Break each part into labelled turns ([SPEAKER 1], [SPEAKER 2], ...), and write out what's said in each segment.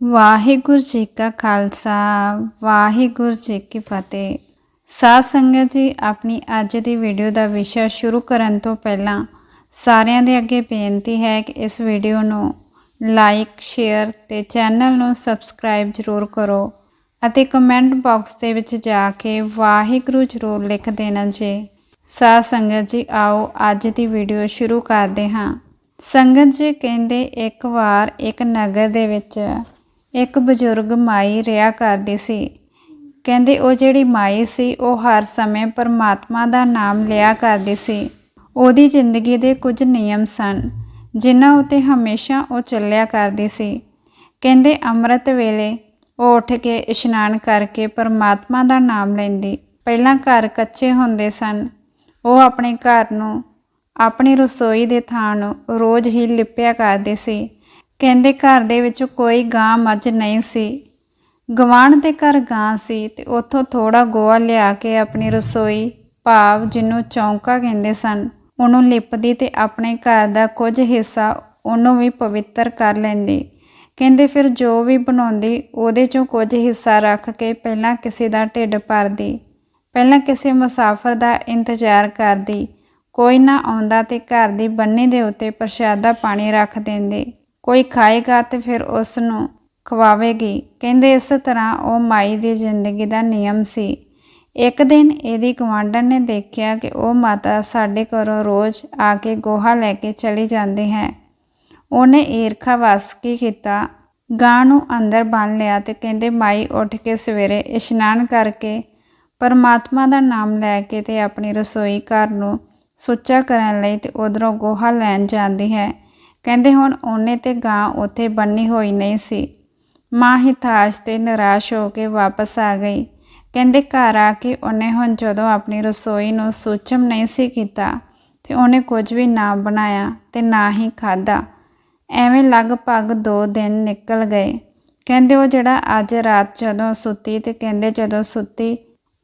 [SPEAKER 1] ਵਾਹਿਗੁਰੂ ਜੀ ਕਾ ਖਾਲਸਾ, ਵਾਹਿਗੁਰੂ ਜੀ ਕੀ ਫਤਿਹ। ਸਾਧ ਸੰਗਤ ਜੀ, ਆਪਣੀ ਅੱਜ ਦੀ ਵੀਡੀਓ ਦਾ ਵਿਸ਼ਾ ਸ਼ੁਰੂ ਕਰਨ ਤੋਂ ਪਹਿਲਾਂ ਸਾਰਿਆਂ ਦੇ ਅੱਗੇ ਬੇਨਤੀ ਹੈ ਕਿ ਇਸ ਵੀਡੀਓ ਨੂੰ ਲਾਈਕ, ਸ਼ੇਅਰ ਤੇ ਚੈਨਲ ਨੂੰ ਸਬਸਕ੍ਰਾਈਬ ਜ਼ਰੂਰ ਕਰੋ ਅਤੇ ਕਮੈਂਟ ਬਾਕਸ ਦੇ ਵਿੱਚ ਜਾ ਕੇ ਵਾਹਿਗੁਰੂ ਜ਼ਰੂਰ ਲਿਖ ਦੇਣਾ ਜੀ। ਸਾਧ ਸੰਗਤ ਜੀ, ਆਓ ਅੱਜ ਦੀ ਵੀਡੀਓ ਸ਼ੁਰੂ ਕਰਦੇ ਹਾਂ। ਸੰਗਤ ਜੀ ਕਹਿੰਦੇ, ਇੱਕ ਵਾਰ ਇੱਕ ਨਗਰ ਦੇ ਵਿੱਚ ਇੱਕ ਬਜ਼ੁਰਗ ਮਾਈ ਰਿਆ ਕਰਦੀ ਸੀ। ਕਹਿੰਦੇ ਉਹ ਜਿਹੜੀ ਮਾਈ ਸੀ, ਉਹ ਹਰ ਸਮੇਂ ਪਰਮਾਤਮਾ ਦਾ ਨਾਮ ਲਿਆ ਕਰਦੀ ਸੀ। ਉਹਦੀ ਜ਼ਿੰਦਗੀ ਦੇ ਕੁਝ ਨਿਯਮ ਸਨ, ਜਿਨ੍ਹਾਂ ਉਤੇ ਹਮੇਸ਼ਾ ਉਹ ਚੱਲਿਆ ਕਰਦੀ ਸੀ। ਕਹਿੰਦੇ ਅੰਮ੍ਰਿਤ ਵੇਲੇ ਉਹ ਉੱਠ ਕੇ ਇਸ਼ਨਾਨ ਕਰਕੇ ਪਰਮਾਤਮਾ ਦਾ ਨਾਮ ਲੈਂਦੀ। ਪਹਿਲਾਂ ਘਰ ਕੱਚੇ ਹੁੰਦੇ ਸਨ। ਉਹ ਆਪਣੇ ਘਰ ਨੂੰ, ਆਪਣੀ ਰਸੋਈ ਦੇ ਥਾਂ ਨੂੰ ਰੋਜ਼ ਹੀ ਲਿਪਿਆ ਕਰਦੇ ਸੀ। ਕਹਿੰਦੇ ਘਰ ਦੇ ਵਿੱਚ ਕੋਈ ਗਾਂ ਮੱਝ ਨਹੀਂ ਸੀ। ਗਵਾਂਢ ਦੇ ਘਰ ਗਾਂ ਸੀ ਤੇ ਉੱਥੋਂ ਥੋੜਾ ਗੋਆ ਲਿਆ ਕੇ ਆਪਣੀ ਰਸੋਈ ਭਾਵ ਜਿਹਨੂੰ ਚੌਂਕਾ ਕਹਿੰਦੇ ਸਨ, ਉਹਨੂੰ ਲਿਪਦੀ ਤੇ ਆਪਣੇ ਘਰ ਦਾ ਕੁਝ ਹਿੱਸਾ ਉਹਨੂੰ ਵੀ ਪਵਿੱਤਰ ਕਰ ਲੈਂਦੀ। ਕਹਿੰਦੇ ਫਿਰ ਜੋ ਵੀ ਬਣਾਉਂਦੀ, ਉਹਦੇ ਚੋਂ ਕੁਝ ਹਿੱਸਾ ਰੱਖ ਕੇ ਪਹਿਲਾਂ ਕਿਸੇ ਦਾ ਢਿੱਡ ਭਰਦੀ, ਪਹਿਲਾਂ ਕਿਸੇ ਮੁਸਾਫਰ ਦਾ ਇੰਤਜ਼ਾਰ ਕਰਦੀ, ਕੋਈ ਨਾ ਆਉਂਦਾ ਤੇ ਘਰ ਦੀ ਬੰਨੀ ਦੇ ਉੱਤੇ ਪ੍ਰਸ਼ਾਦਾ ਪਾਣੀ ਰੱਖ ਦਿੰਦੇ। ਕੋਈ ਖਾਏਗਾ ਤੇ ਫਿਰ ਉਸ ਨੂੰ ਖਵਾਵੇਗੀ। ਕਹਿੰਦੇ ਇਸ ਤਰ੍ਹਾਂ ਉਹ ਮਾਈ ਦੀ ਜ਼ਿੰਦਗੀ ਦਾ ਨਿਯਮ ਸੀ। ਇੱਕ ਦਿਨ ਇਹਦੀ ਗਵਾਂਢਣ ਨੇ ਦੇਖਿਆ ਕਿ ਉਹ ਮਾਤਾ ਸਾਡੇ ਘਰੋਂ ਰੋਜ਼ ਆ ਕੇ ਗੋਹਾ ਲੈ ਕੇ ਚਲੀ ਜਾਂਦੀ ਹੈ। ਉਹਨੇ ਈਰਖਾ ਵਸ ਕੀ ਕੀਤਾ। ਗਾਂ ਨੂੰ ਅੰਦਰ ਬੰਨ ਲਿਆ ਤੇ ਕਹਿੰਦੇ ਮਾਈ ਉੱਠ ਕੇ ਸਵੇਰੇ ਇਸ਼ਨਾਨ ਕਰਕੇ ਪਰਮਾਤਮਾ ਦਾ ਨਾਮ ਲੈ ਕੇ ਤੇ ਆਪਣੀ ਰਸੋਈ ਘਰ ਨੂੰ ਸੁੱਚਾ ਕਰਨ ਲਈ ਤੇ ਉਧਰੋਂ ਗੋਹਾ ਲੈਣ ਜਾਂਦੀ ਹੈ। ਕਹਿੰਦੇ ਹੁਣ ਉਹਨੇ ਤੇ ਗਾਂ ਉੱਥੇ ਬੰਨੀ ਹੋਈ ਨਹੀਂ ਸੀ। ਮਾਂ ਹਿਤਾਸ਼ ਤੇ ਨਿਰਾਸ਼ ਹੋ ਕੇ ਵਾਪਸ ਆ ਗਈ। ਕਹਿੰਦੇ ਘਰ ਆ ਕੇ ਉਹਨੇ ਹੁਣ ਜਦੋਂ ਆਪਣੀ ਰਸੋਈ ਨੂੰ ਸੂਚਮ ਨਹੀਂ ਸੀ ਕੀਤਾ ਤੇ ਉਹਨੇ ਕੁਝ ਵੀ ਨਾ ਬਣਾਇਆ ਤੇ ਨਾ ਹੀ ਖਾਦਾ ਐਵੇਂ ਲਗਭਗ 2 ਦਿਨ ਨਿਕਲ ਗਏ। ਕਹਿੰਦੇ ਉਹ ਜਿਹੜਾ ਅੱਜ ਰਾਤ ਜਦੋਂ ਸੁੱਤੀ ਤੇ ਕਹਿੰਦੇ ਜਦੋਂ ਸੁੱਤੀ,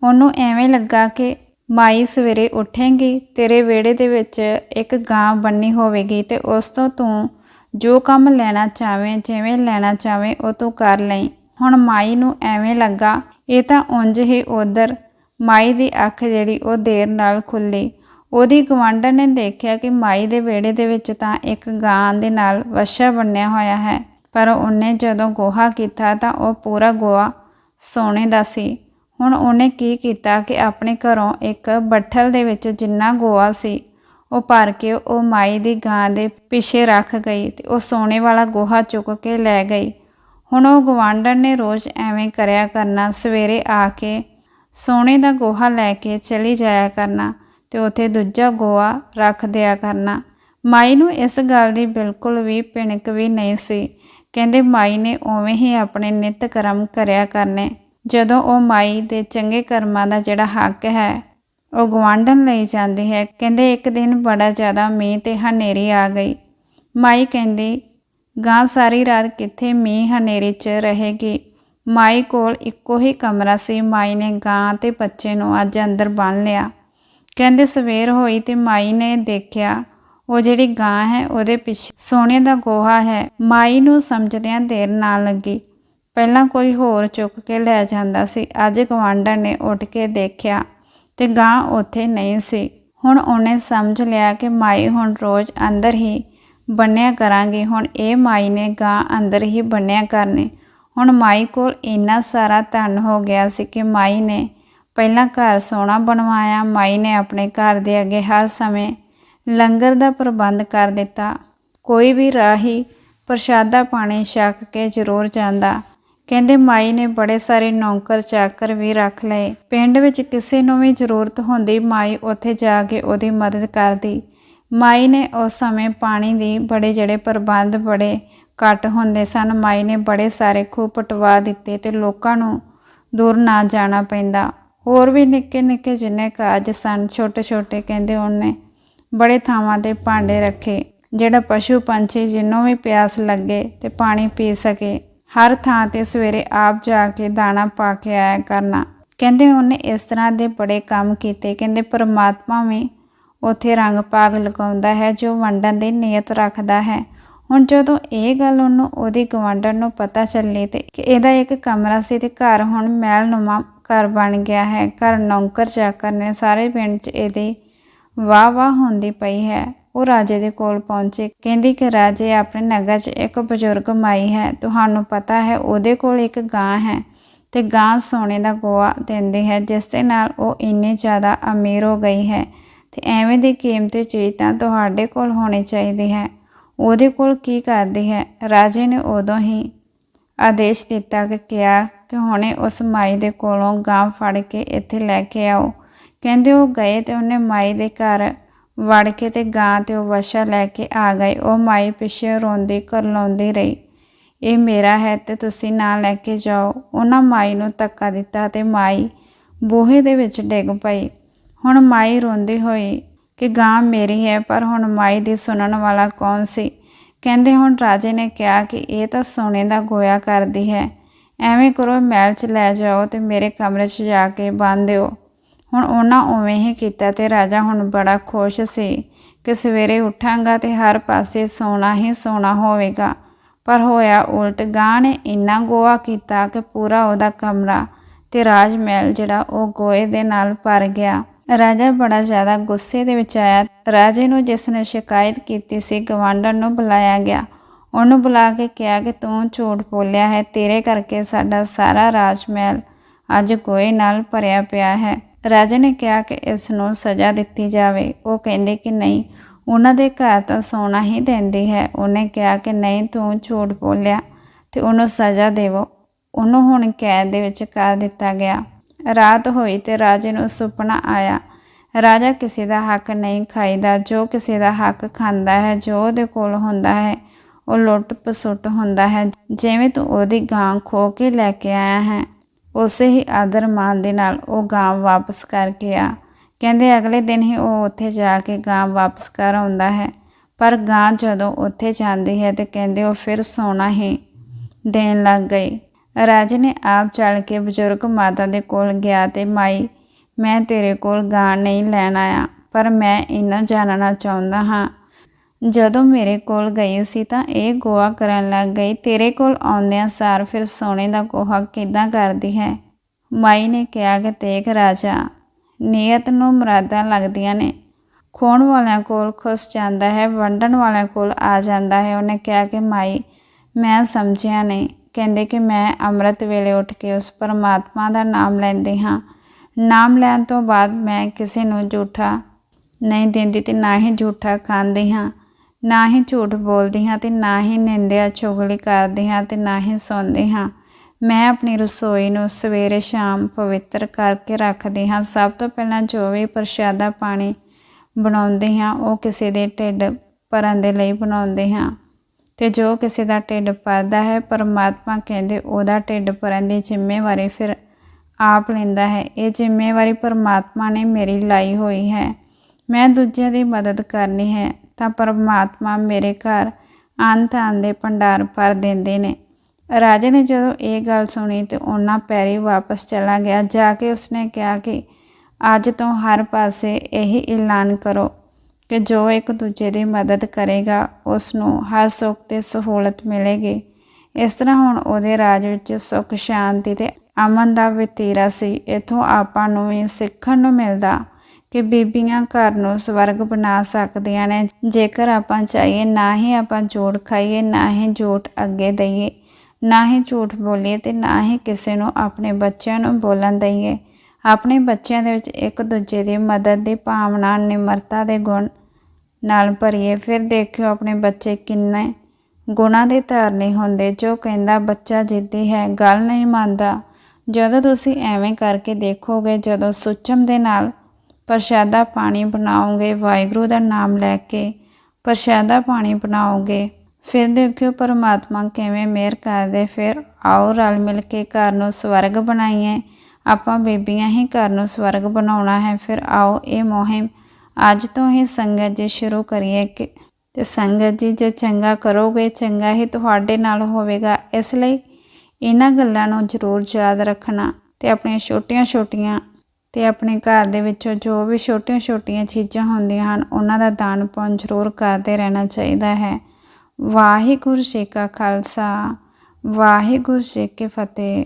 [SPEAKER 1] ਉਹਨੂੰ ਐਵੇਂ ਲੱਗਾ ਕਿ ਮਾਈ ਸਵੇਰੇ ਉੱਠੇਂਗੀ, ਤੇਰੇ ਵਿਹੜੇ ਦੇ ਵਿੱਚ ਇੱਕ ਗਾਂ ਬੰਨੀ ਹੋਵੇਗੀ ਤੇ ਉਸ ਤੋਂ ਤੂੰ ਜੋ ਕੰਮ ਲੈਣਾ ਚਾਵੇਂ ਜਿਵੇਂ ਲੈਣਾ ਚਾਵੇਂ ਉਹ ਤੂੰ ਕਰ ਲਈ। ਹੁਣ ਮਾਈ ਨੂੰ ਐਵੇਂ ਲੱਗਾ, ਇਹ ਤਾਂ ਉਂਝ ਹੀ ਉਧਰ ਮਾਈ ਦੀ ਅੱਖ ਜਿਹੜੀ ਉਹ ਦੇਰ ਨਾਲ ਖੁੱਲੀ। ਉਹਦੀ ਗਵਾਂਢਣ ਨੇ ਦੇਖਿਆ ਕਿ ਮਾਈ ਦੇ ਵਿਹੜੇ ਦੇ ਵਿੱਚ ਤਾਂ ਇੱਕ ਗਾਂ ਦੇ ਨਾਲ ਵਸ਼ਾ ਬੰਨਿਆ ਹੋਇਆ ਹੈ, ਪਰ ਉਹਨੇ ਜਦੋਂ ਗੋਹਾ ਕੀਤਾ ਤਾਂ ਉਹ ਪੂਰਾ ਗੋਹਾ ਸੋਨੇ ਦਾ ਸੀ। ਹੁਣ ਉਹਨੇ ਕੀ ਕੀਤਾ ਕਿ ਆਪਣੇ ਘਰੋਂ ਇੱਕ ਬੱਠਲ ਦੇ ਵਿੱਚ ਜਿੰਨਾ ਗੋਆ ਸੀ, ਉਹ ਭਰ ਕੇ ਉਹ ਮਾਈ ਦੀ ਗਾਂ ਦੇ ਪਿੱਛੇ ਰੱਖ ਗਈ ਤੇ ਉਹ ਸੋਨੇ ਵਾਲਾ ਗੋਹਾ ਚੁੱਕ ਕੇ ਲੈ ਗਈ। ਹੁਣ ਉਹ ਗਵਾਂਢਣ ਨੇ ਰੋਜ਼ ਐਵੇਂ ਕਰਿਆ ਕਰਨਾ, ਸਵੇਰੇ ਆ ਕੇ ਸੋਨੇ ਦਾ ਗੋਹਾ ਲੈ ਕੇ ਚਲੀ ਜਾਇਆ ਕਰਨਾ ਤੇ ਉੱਥੇ ਦੂਜਾ ਗੋਹਾ ਰੱਖ ਦਿਆ ਕਰਨਾ। ਮਾਈ ਨੂੰ ਇਸ ਗੱਲ ਦੀ ਬਿਲਕੁਲ ਵੀ ਪਿਣਕ ਵੀ ਨਹੀਂ ਸੀ। ਕਹਿੰਦੇ ਮਾਈ ਨੇ ਉਵੇਂ ਹੀ ਆਪਣੇ ਨਿਤ ਕਰਮ ਕਰਿਆ ਕਰਨੇ। ਜਦੋਂ ਉਹ ਮਾਈ ਦੇ ਚੰਗੇ ਕਰਮਾਂ ਦਾ ਜਿਹੜਾ ਹੱਕ ਹੈ, ਉਹ ਗਵਾਂਢਣ ਲਈ ਜਾਂਦੀ ਹੈ, ਕਹਿੰਦੇ ਇੱਕ ਦਿਨ ਬੜਾ ਜ਼ਿਆਦਾ ਮੀਂਹ ਤੇ ਹਨੇਰੀ ਆ ਗਈ। ਮਾਈ ਕਹਿੰਦੀ ਗਾਂ ਸਾਰੀ ਰਾਤ ਕਿੱਥੇ ਮੀਂਹ ਹਨੇਰੀ 'ਚ ਰਹੇਗੀ? ਮਾਈ ਕੋਲ ਇੱਕੋ ਹੀ ਕਮਰਾ ਸੀ। ਮਾਈ ਨੇ ਗਾਂ ਤੇ ਬੱਚੇ ਨੂੰ ਅੱਜ ਅੰਦਰ ਬੰਨ ਲਿਆ। ਕਹਿੰਦੇ ਸਵੇਰ ਹੋਈ ਤੇ ਮਾਈ ਨੇ ਦੇਖਿਆ, ਉਹ ਜਿਹੜੀ ਗਾਂ ਹੈ ਉਹਦੇ ਪਿੱਛੇ ਸੋਨੇ ਦਾ ਗੋਹਾ ਹੈ। ਮਾਈ ਨੂੰ ਸਮਝਦਿਆਂ ਦੇਰ ਨਾ ਲੱਗੀ। ਪਹਿਲਾਂ ਕੋਈ ਹੋਰ ਚੁੱਕ ਕੇ ਲੈ ਜਾਂਦਾ ਸੀ। ਅੱਜ ਗਵਾਂਢਣ ਨੇ ਉੱਠ ਕੇ ਦੇਖਿਆ ਤੇ ਗਾਂ ਉੱਥੇ ਨਹੀਂ ਸੀ। ਹੁਣ ਉਹਨੇ ਸਮਝ ਲਿਆ ਕਿ ਮਾਈ ਹੁਣ ਰੋਜ਼ ਅੰਦਰ ਹੀ ਬੰਨਿਆ ਕਰਾਂਗੇ। ਹੁਣ ਇਹ ਮਾਈ ਨੇ ਗਾਂ ਅੰਦਰ ਹੀ ਬੰਨਿਆ ਕਰਨੇ। ਹੁਣ ਮਾਈ ਕੋਲ ਇੰਨਾ ਸਾਰਾ ਧਨ ਹੋ ਗਿਆ ਸੀ ਕਿ ਮਾਈ ਨੇ ਪਹਿਲਾਂ ਘਰ ਸੋਨਾ ਬਣਵਾਇਆ। ਮਾਈ ਨੇ ਆਪਣੇ ਘਰ ਦੇ ਅੱਗੇ ਹਰ ਸਮੇਂ ਲੰਗਰ ਦਾ ਪ੍ਰਬੰਧ ਕਰ ਦਿੱਤਾ। ਕੋਈ ਵੀ ਰਾਹੀ ਪ੍ਰਸ਼ਾਦਾ ਪਾਣੀ ਛਕ ਕੇ ਜ਼ਰੂਰ ਜਾਂਦਾ। ਕਹਿੰਦੇ ਮਾਈ ਨੇ ਬੜੇ ਸਾਰੇ ਨੌਕਰ ਚਾਕਰ ਵੀ ਰੱਖ ਲਏ। ਪਿੰਡ ਵਿੱਚ ਕਿਸੇ ਨੂੰ ਵੀ ਜ਼ਰੂਰਤ ਹੁੰਦੀ ਮਾਈ ਉੱਥੇ ਜਾ ਕੇ ਉਹਦੀ ਮਦਦ ਕਰਦੀ। ਮਾਈ ਨੇ ਉਸ ਸਮੇਂ ਪਾਣੀ ਦੀ ਬੜੇ ਜਿਹੜੇ ਪ੍ਰਬੰਧ ਬੜੇ ਘੱਟ ਹੁੰਦੇ ਸਨ। ਮਾਈ ਨੇ ਬੜੇ ਸਾਰੇ ਖੂਹ ਪਟਵਾ ਦਿੱਤੇ ਤੇ ਲੋਕਾਂ ਨੂੰ ਦੂਰ ਨਾ ਜਾਣਾ ਪੈਂਦਾ। ਹੋਰ ਵੀ ਨਿੱਕੇ ਨਿੱਕੇ ਜਿੰਨੇ ਕਾਜ ਸਨ ਛੋਟੇ ਛੋਟੇ ਕਹਿੰਦੇ ਉਹਨੇ ਬੜੇ ਥਾਵਾਂ ਤੇ ਭਾਂਡੇ ਰੱਖੇ, ਜਿਹੜਾ ਪਸ਼ੂ ਪੰਛੀ ਜਿੰਨੂੰ ਵੀ ਪਿਆਸ ਲੱਗੇ ਤੇ ਪਾਣੀ ਪੀ ਸਕੇ। ਹਰ ਥਾਂ ਤੇ ਸਵੇਰੇ ਆਪ ਜਾ ਕੇ ਦਾਣਾ ਪਾ ਕੇ ਆਇਆ ਕਰਨਾ। ਕਹਿੰਦੇ ਉਹਨੇ ਇਸ ਤਰ੍ਹਾਂ ਦੇ ਬੜੇ ਕੰਮ ਕੀਤੇ। ਕਹਿੰਦੇ ਪਰਮਾਤਮਾ ਵੀ ਉਥੇ ਰੰਗ ਪਾਗ ਲਗਾਉਂਦਾ ਹੈ, ਜੋ ਵੰਡਣ ਦੀ ਨੀਅਤ ਰੱਖਦਾ ਹੈ। ਹੁਣ ਜਦੋਂ ਇਹ ਗੱਲ ਉਹਨੂੰ ਉਹਦੀ ਗਵਾਂਢਣ ਨੂੰ ਪਤਾ ਚੱਲੀ ਤੇ ਕਿ ਇਹਦਾ ਇੱਕ ਕਮਰਾ ਸੀ ਤੇ ਘਰ ਹੁਣ ਮਹਿਲਨੁਮਾ ਘਰ ਬਣ ਗਿਆ ਹੈ। ਘਰ ਨੌਕਰ ਚਾਕਰ ਨੇ ਸਾਰੇ ਪਿੰਡ 'ਚ ਇਹਦੀ ਵਾਹ ਵਾਹ ਹੁੰਦੀ ਪਈ ਹੈ। ਉਹ ਰਾਜੇ ਦੇ ਕੋਲ ਪਹੁੰਚੇ। ਕਹਿੰਦੀ ਕਿ ਰਾਜੇ, ਆਪਣੇ ਨਗਰ 'ਚ ਇੱਕ ਬਜ਼ੁਰਗ ਮਾਈ ਹੈ। ਤੁਹਾਨੂੰ ਪਤਾ ਹੈ, ਉਹਦੇ ਕੋਲ ਇੱਕ ਗਾਂ ਹੈ ਤੇ ਗਾਂ ਸੋਨੇ ਦਾ ਗੋਆ ਦਿੰਦੀ ਹੈ, ਜਿਸ ਦੇ ਨਾਲ ਉਹ ਇੰਨੀ ਜ਼ਿਆਦਾ ਅਮੀਰ ਹੋ ਗਈ ਹੈ ਤੇ ਐਵੇਂ ਦੀ ਕੀਮਤੀ ਚੀਜ਼ ਤਾਂ ਤੁਹਾਡੇ ਕੋਲ ਹੋਣੀ ਚਾਹੀਦੀ ਹੈ। ਉਹਦੇ ਕੋਲ ਕੀ ਕਰਦੀ ਹੈ? ਰਾਜੇ ਨੇ ਉਦੋਂ ਹੀ ਆਦੇਸ਼ ਦਿੱਤਾ ਕਿ ਕਿਹਾ ਕਿ ਹੁਣੇ ਉਸ ਮਾਈ ਦੇ ਕੋਲੋਂ ਗਾਂ ਫੜ ਕੇ ਇੱਥੇ ਲੈ ਕੇ ਆਓ। ਕਹਿੰਦੇ ਉਹ ਗਏ ਤੇ ਉਹਨੇ ਮਾਈ ਦੇ ਘਰ ਵੜ ਕੇ ਤੇ ਗਾਂ ਤੇ ਉਹ ਵਸ਼ਾ ਲੈ ਕੇ ਆ ਗਏ। ਉਹ ਮਾਈ ਪਿੱਛੇ ਰੋਂਦੀ ਕਰਲਾਉਂਦੀ ਰਹੀ, ਇਹ ਮੇਰਾ ਹੈ ਤੇ ਤੁਸੀਂ ਨਾ ਲੈ ਕੇ ਜਾਓ। ਉਹਨਾਂ ਮਾਈ ਨੂੰ ਧੱਕਾ ਦਿੱਤਾ ਤੇ ਮਾਈ ਬੂਹੇ ਦੇ ਵਿੱਚ ਡਿੱਗ ਪਈ। ਹੁਣ ਮਾਈ ਰੋਂਦੀ ਹੋਈ ਕਿ ਗਾਂ ਮੇਰੀ ਹੈ, ਪਰ ਹੁਣ ਮਾਈ ਦੀ ਸੁਣਨ ਵਾਲਾ ਕੌਣ ਸੀ? ਕਹਿੰਦੇ ਹੁਣ ਰਾਜੇ ਨੇ ਕਿਹਾ ਕਿ ਇਹ ਤਾਂ ਸੋਨੇ ਦਾ ਗੋਇਆ ਕਰਦੀ ਹੈ। ਐਵੇਂ ਕਰੋ, ਮਹਿਲ 'ਚ ਲੈ ਜਾਓ ਤੇ ਮੇਰੇ ਕਮਰੇ 'ਚ ਜਾ ਕੇ ਬੰਨ੍ਹ ਦਿਓ। ਹੁਣ ਉਹਨਾਂ ਉਵੇਂ ਹੀ ਕੀਤਾ ਤੇ ਰਾਜਾ ਹੁਣ ਬੜਾ ਖੁਸ਼ ਸੀ ਕਿ ਸਵੇਰੇ ਉੱਠਾਂਗਾ ਤੇ ਹਰ ਪਾਸੇ ਸੋਨਾ ਹੀ ਸੋਨਾ ਹੋਵੇਗਾ। ਪਰ ਹੋਇਆ ਉਲਟ ਗਾਂ ਨੇ ਇੰਨਾ ਗੋਆ ਕੀਤਾ ਕਿ ਪੂਰਾ ਉਹਦਾ ਕਮਰਾ ਤੇ ਰਾਜ ਮਹਿਲ ਜਿਹੜਾ ਉਹ ਗੋਏ ਦੇ ਨਾਲ ਭਰ ਗਿਆ। ਰਾਜਾ ਬੜਾ ਜ਼ਿਆਦਾ ਗੁੱਸੇ ਦੇ ਵਿੱਚ ਆਇਆ। ਰਾਜੇ ਨੂੰ ਜਿਸ ਨੇ ਸ਼ਿਕਾਇਤ ਕੀਤੀ ਸੀ ਗਵਾਂਢਣ ਨੂੰ ਬੁਲਾਇਆ ਗਿਆ। ਉਹਨੂੰ ਬੁਲਾ ਕੇ ਕਿਹਾ ਕਿ ਤੂੰ ਝੂਠ ਬੋਲਿਆ ਹੈ, ਤੇਰੇ ਕਰਕੇ ਸਾਡਾ ਸਾਰਾ ਰਾਜ ਮਹਿਲ ਅੱਜ ਗੋਏ ਨਾਲ ਭਰਿਆ ਪਿਆ ਹੈ। ਰਾਜੇ ਨੇ ਕਿਹਾ ਕਿ ਇਸ ਨੂੰ ਸਜ਼ਾ ਦਿੱਤੀ ਜਾਵੇ। ਉਹ ਕਹਿੰਦੇ ਕਿ ਨਹੀਂ, ਉਹਨਾਂ ਦੇ ਘਰ ਤਾਂ ਸੋਨਾ ਹੀ ਦਿੰਦੀ ਹੈ। ਉਹਨੇ ਕਿਹਾ ਕਿ ਨਹੀਂ, ਤੂੰ ਝੂਠ ਬੋਲਿਆ ਤੇ ਉਹਨੂੰ ਸਜ਼ਾ ਦੇਵੋ। ਉਹਨੂੰ ਹੁਣ ਕੈਦ ਦੇ ਵਿੱਚ ਕਰ ਦਿੱਤਾ ਗਿਆ। ਰਾਤ ਹੋਈ ਤੇ ਰਾਜੇ ਨੂੰ ਸੁਪਨਾ ਆਇਆ। ਰਾਜਾ ਕਿਸੇ ਦਾ ਹੱਕ ਨਹੀਂ ਖਾਈਦਾ। ਜੋ ਕਿਸੇ ਦਾ ਹੱਕ ਖਾਂਦਾ ਹੈ, ਜੋ ਉਹਦੇ ਕੋਲ ਹੁੰਦਾ ਹੈ, ਉਹ ਲੁੱਟ ਪਸੁੱਟ ਹੁੰਦਾ ਹੈ। ਜਿਵੇਂ ਤੂੰ ਉਹਦੀ ਗਾਂ ਖੋ ਕੇ ਲੈ ਕੇ ਆਇਆ ਹੈ ਉਸੇ ਹੀ ਆਦਰ ਮਾਨ ਦੇ ਨਾਲ ਉਹ ਗਾਂ ਵਾਪਸ ਕਰਕੇ ਆ। ਕਹਿੰਦੇ ਅਗਲੇ ਦਿਨ ਹੀ ਉਹ ਉੱਥੇ ਜਾ ਕੇ ਗਾਂ ਵਾਪਸ ਕਰ ਆਉਂਦਾ ਹੈ। ਪਰ ਗਾਂ ਜਦੋਂ ਉੱਥੇ ਜਾਂਦੀ ਹੈ ਤੇ ਕਹਿੰਦੇ ਉਹ ਫਿਰ ਸੋਨਾ ਹੀ ਦੇਣ ਲੱਗ ਗਈ। ਰਾਜੇ ਨੇ ਆਪ ਚੱਲ ਕੇ ਬਜ਼ੁਰਗ ਮਾਤਾ ਦੇ ਕੋਲ ਗਿਆ ਤੇ ਮਾਈ, ਮੈਂ ਤੇਰੇ ਕੋਲ ਗਾਂ ਨਹੀਂ ਲੈਣ ਆਇਆ, ਪਰ ਮੈਂ ਇਹਨਾਂ ਜਾਣਨਾ ਚਾਹੁੰਦਾ ਹਾਂ। ਜਦੋਂ ਮੇਰੇ ਕੋਲ ਗਈ ਸੀ ਤਾਂ ਇਹ ਗੋਆ ਕਰਨ ਲੱਗ ਗਈ, ਤੇਰੇ ਕੋਲ ਆਉਂਦਿਆਂ ਸਾਰ ਫਿਰ ਸੋਨੇ ਦਾ ਗੋਹਾ ਕਿਦਾਂ ਕਰਦੀ ਹੈ? ਮਾਈ ਨੇ ਕਿਹਾ ਕਿ, ਦੇਖ ਰਾਜਾ, ਨੀਅਤ ਨੂੰ ਮੁਰਾਦਾਂ ਲੱਗਦੀਆਂ ਨੇ। ਖੋਣ ਵਾਲਿਆਂ ਕੋਲ ਖੁਸ ਜਾਂਦਾ ਹੈ, ਵੰਡਣ ਵਾਲਿਆਂ ਕੋਲ ਆ ਜਾਂਦਾ ਹੈ। ਉਹਨੇ ਕਿਹਾ ਕਿ, ਮਾਈ, ਮੈਂ ਸਮਝਿਆ ਨਹੀਂ ਕਹਿੰਦੇ ਕਿ, ਮੈਂ ਅੰਮ੍ਰਿਤ ਵੇਲੇ ਉੱਠ ਕੇ ਉਸ ਪਰਮਾਤਮਾ ਦਾ ਨਾਮ ਲੈਂਦੀ ਹਾਂ। ਨਾਮ ਲੈਣ ਤੋਂ ਬਾਅਦ ਮੈਂ ਕਿਸੇ ਨੂੰ ਝੂਠਾ ਨਹੀਂ ਦਿੰਦੀ ਤੇ ਨਾ ਹੀ ਝੂਠਾ ਖਾਂਦੀ ਹਾਂ। ਨਾ ਹੀ ਝੂਠ ਬੋਲਦੀ ਹਾਂ ਤੇ ਨਾ ਹੀ ਨਿੰਦਿਆ ਚੁਗਲੀ ਕਰਦੀ ਹਾਂ ਤੇ ਨਾ ਹੀ ਸੌਂਦੀ ਹਾਂ। ਮੈਂ ਆਪਣੀ ਰਸੋਈ ਨੂੰ ਸਵੇਰੇ ਸ਼ਾਮ ਪਵਿੱਤਰ ਕਰਕੇ ਰੱਖਦੀ ਹਾਂ। ਸਭ ਤੋਂ ਪਹਿਲਾਂ ਜੋ ਵੀ ਪ੍ਰਸ਼ਾਦਾ ਪਾਣੀ ਬਣਾਉਂਦੇ ਹਾਂ, ਉਹ ਕਿਸੇ ਦੇ ਢਿੱਡ ਭਰਨ ਦੇ ਲਈ ਬਣਾਉਂਦੇ ਹਾਂ। ਤੇ ਜੋ ਕਿਸੇ ਦਾ ਢਿੱਡ ਭਰਦਾ ਹੈ, ਪਰਮਾਤਮਾ ਕਹਿੰਦੇ ਉਹਦਾ ਢਿੱਡ ਭਰਨ ਦੀ ਜ਼ਿੰਮੇਵਾਰੀ ਫਿਰ ਆਪ ਲੈਂਦਾ ਹੈ। ਇਹ ਜ਼ਿੰਮੇਵਾਰੀ ਪਰਮਾਤਮਾ ਨੇ ਮੇਰੀ ਲਾਈ ਹੋਈ ਹੈ। ਮੈਂ ਦੂਜਿਆਂ ਦੀ ਮਦਦ ਕਰਨੀ ਹੈ। ਤਾਂ ਪਰਮਾਤਮਾ ਮੇਰੇ ਘਰ ਅੰਤ ਦੇ ਭੰਡਾਰ ਭਰ ਦਿੰਦੇ ਨੇ। ਰਾਜੇ ਨੇ ਜਦੋਂ ਇਹ ਗੱਲ ਸੁਣੀ ਤੇ ਉਹਨਾਂ ਪੈਰੀ ਵਾਪਸ ਚਲਾ ਗਿਆ। ਜਾ ਕੇ ਉਸਨੇ ਕਿਹਾ ਕਿ ਅੱਜ ਤੋਂ ਹਰ ਪਾਸੇ ਇਹੀ ਐਲਾਨ ਕਰੋ ਕਿ ਜੋ ਇੱਕ ਦੂਜੇ ਦੀ ਮਦਦ ਕਰੇਗਾ ਉਸ ਨੂੰ ਹਰ ਸੁੱਖ ਤੇ ਸਹੂਲਤ ਮਿਲੇਗੀ। ਇਸ ਤਰ੍ਹਾਂ ਹੁਣ ਉਹਦੇ ਰਾਜ ਵਿੱਚ ਸੁੱਖ, ਸ਼ਾਂਤੀ ਤੇ ਅਮਨ ਦਾ ਵਤੀਰਾ ਸੀ। ਇਥੋਂ ਆਪਾਂ ਨੂੰ ਵੀ ਸਿੱਖਣ ਨੂੰ ਮਿਲਦਾ। ਕਿ ਬੀਬੀਆਂ ਘਰ ਨੂੰ ਸਵਰਗ ਬਣਾ ਸਕਦੀਆਂ ਨੇ। ਜੇਕਰ ਆਪਾਂ ਚਾਹੀਏ, ਨਾ ਹੀ ਆਪਾਂ ਝੂਠ ਖਾਈਏ, ਨਾ ਹੀ ਝੂਠ ਅੱਗੇ ਦਈਏ। ਨਾ ਹੀ ਝੂਠ ਬੋਲੀਏ ਤੇ ਨਾ ਹੀ ਕਿਸੇ ਨੂੰ ਆਪਣੇ ਬੱਚਿਆਂ ਨੂੰ ਬੋਲਣ ਦਈਏ। ਆਪਣੇ ਬੱਚਿਆਂ ਦੇ ਵਿੱਚ ਇੱਕ ਦੂਜੇ ਦੀ ਮਦਦ ਦੀ ਭਾਵਨਾ, ਨਿਮਰਤਾ ਦੇ ਗੁਣ ਨਾਲ ਭਰੀਏ। ਫਿਰ ਦੇਖਿਓ ਆਪਣੇ ਬੱਚੇ ਕਿੰਨੇ ਗੁਣਾਂ ਦੇ ਧਾਰਨੀ ਹੁੰਦੇ। ਜੋ ਕਹਿੰਦਾ, ਬੱਚਾ ਜਿੱਦੀ ਹੈ, ਗੱਲ ਨਹੀਂ ਮੰਨਦਾ। ਜਦੋਂ ਤੁਸੀਂ ਐਵੇਂ ਕਰਕੇ ਦੇਖੋਗੇ, ਜਦੋਂ ਸੁਚਮ ਦੇ ਨਾਲ ਪ੍ਰਸ਼ਾਦਾ ਪਾਣੀ ਬਣਾਓਗੇ, ਵਾਹਿਗੁਰੂ ਦਾ ਨਾਮ ਲੈ ਕੇ ਪ੍ਰਸ਼ਾਦਾ ਪਾਣੀ ਬਣਾਓਗੇ। ਫਿਰ ਦੇਖਿਓ ਪਰਮਾਤਮਾ ਕਿਵੇਂ ਮਿਹਰ ਕਰਦੇ, ਫਿਰ ਆਓ ਰਲ ਮਿਲ ਕੇ ਘਰ ਨੂੰ ਸਵਰਗ ਬਣਾਈਏ। ਆਪਾਂ ਬੀਬੀਆਂ ਹੀ ਘਰ ਨੂੰ ਸਵਰਗ ਬਣਾਉਣਾ ਹੈ, ਫਿਰ ਆਓ ਇਹ ਮੁਹਿੰਮ ਅੱਜ ਤੋਂ ਹੀ ਸੰਗਤ ਜੀ ਸ਼ੁਰੂ ਕਰੀਏ ਕਿ ਤੇ ਸੰਗਤ ਜੀ ਜੇ ਚੰਗਾ ਕਰੋਗੇ, ਚੰਗਾ ਹੀ ਤੁਹਾਡੇ ਨਾਲ ਹੋਵੇਗਾ। ਇਸ ਲਈ ਇਹਨਾਂ ਗੱਲਾਂ ਨੂੰ ਜ਼ਰੂਰ ਯਾਦ ਰੱਖਣਾ ਤੇ ਆਪਣੀਆਂ ਛੋਟੀਆਂ-ਛੋਟੀਆਂ ਤੇ ਆਪਣੇ ਘਰ ਦੇ ਵਿੱਚੋਂ ਜੋ ਵੀ ਛੋਟੀਆਂ-ਛੋਟੀਆਂ ਚੀਜ਼ਾਂ ਹੁੰਦੀਆਂ ਹਨ, ਉਹਨਾਂ ਦਾ ਦਾਨ ਪੁੰਨ ਜ਼ਰੂਰ ਕਰਦੇ ਰਹਿਣਾ ਚਾਹੀਦਾ ਹੈ। ਵਾਹਿਗੁਰੂ ਜੀ ਕਾ ਖਾਲਸਾ, ਵਾਹਿਗੁਰੂ ਜੀ ਕੀ ਫਤਿਹ।